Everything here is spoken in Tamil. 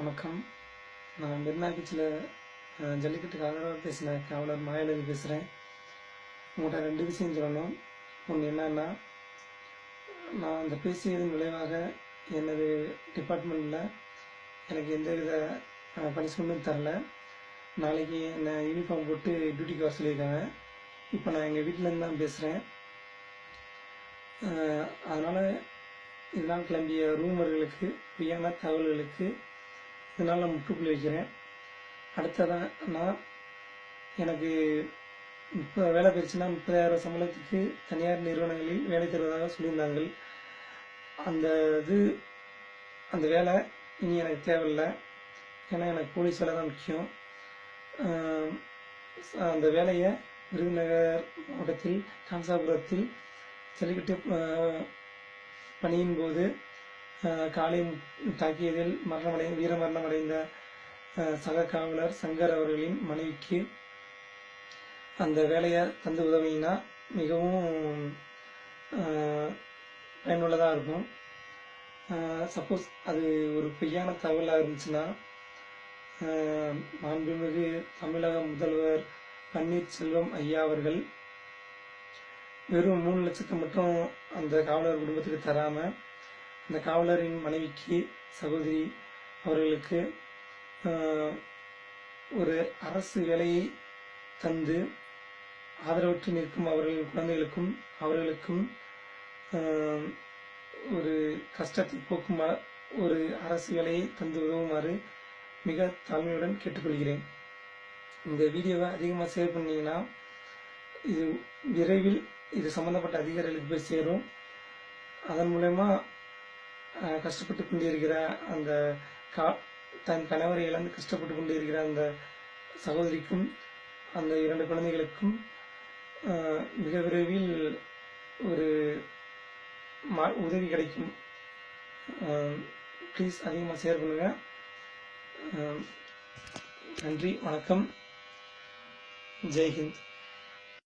வணக்கம். நான் மெரினாபீச்சில் ஜல்லிக்கட்டு காவலராக பேசின காவலர் மாயாநதி பேசுகிறேன் உங்கள்கிட்ட ரெண்டு விஷயம் சொல்லணும். ஒன்று என்னன்னா நான் அந்த பேசியதன் விளைவாக எனது டிபார்ட்மெண்ட்டில் எனக்கு எந்தவித பனிஷ்மெண்ட்டும் தரல. நாளைக்கு என்னை யூனிஃபார்ம் போட்டு டியூட்டிக்கு வர சொல்லியிருக்காங்க. இப்போ நான் எங்கள் வீட்டிலேருந்து தான் பேசுகிறேன் அதனால் இதெல்லாம் கிளம்பிய ரூமர்களுக்கு பொய்யான தகவல்களுக்கு இதனால் நான் முற்றுப்புள்ளி வைக்கிறேன். அடுத்ததான் நான் எனக்கு முப்பது வேலை போயிடுச்சுன்னா முப்பதாயிரம் சம்பளத்துக்கு தனியார் நிறுவனங்களில் வேலை தருவதாக சொல்லியிருந்தார்கள். அந்த இது அந்த வேலை இனி எனக்கு தேவையில்லை. ஏன்னா எனக்கு போலீஸ் வேலை தான் முக்கியம். அந்த வேலையை விருதுநகர் மாவட்டத்தில் காஞ்சாபுரத்தில் ஜல்லிக்கட்டு பணியின் போது ஆஹ் காலை தாக்கியதில் மரணமடை வீரமரணமடைந்த சக காவலர் சங்கர் அவர்களின் மனைவிக்கு அந்த வேலையை தந்து உதவினா மிகவும் ஆஹ் பயனுள்ளதாக இருக்கும். சப்போஸ் அது ஒரு பொய்யான தகவலாக இருந்துச்சுன்னா ஆஹ் மாண்புமிகு தமிழக முதல்வர் பன்னீர்செல்வம் ஐயா அவர்கள் வெறும் மூணு லட்சத்தை மட்டும் அந்த காவலர் குடும்பத்துக்கு தராமல் அந்த காவலரின் மனைவிக்கு சகோதரி அவர்களுக்கு ஒரு அரசு வேலையை தந்து ஆதரவற்று நிற்கும் அவர்களின் குழந்தைகளுக்கும் அவர்களுக்கும் ஒரு கஷ்டத்தை போக்கும் ஒரு அரசு வேலையை தந்து உதவுமாறு மிக தாழ்மையுடன் கேட்டுக்கொள்கிறேன். இந்த வீடியோவை அதிகமாக ஷேர் பண்ணிங்கன்னா இது விரைவில் இது சம்பந்தப்பட்ட அதிகாரிகளுக்கு போய் சேரும். அதன் மூலயமா கஷ்டப்பட்டு கொண்டிருக்கிற அந்த கா தன் கணவரை இழந்து கஷ்டப்பட்டு கொண்டிருக்கிற அந்த சகோதரிக்கும் அந்த இரண்டு குழந்தைகளுக்கும் மிக விரைவில் ஒரு மா- உதவி கிடைக்கும். ப்ளீஸ் அதிகமாக ஷேர் பண்ணுங்க. நன்றி வணக்கம். ஜெய்ஹிந்த்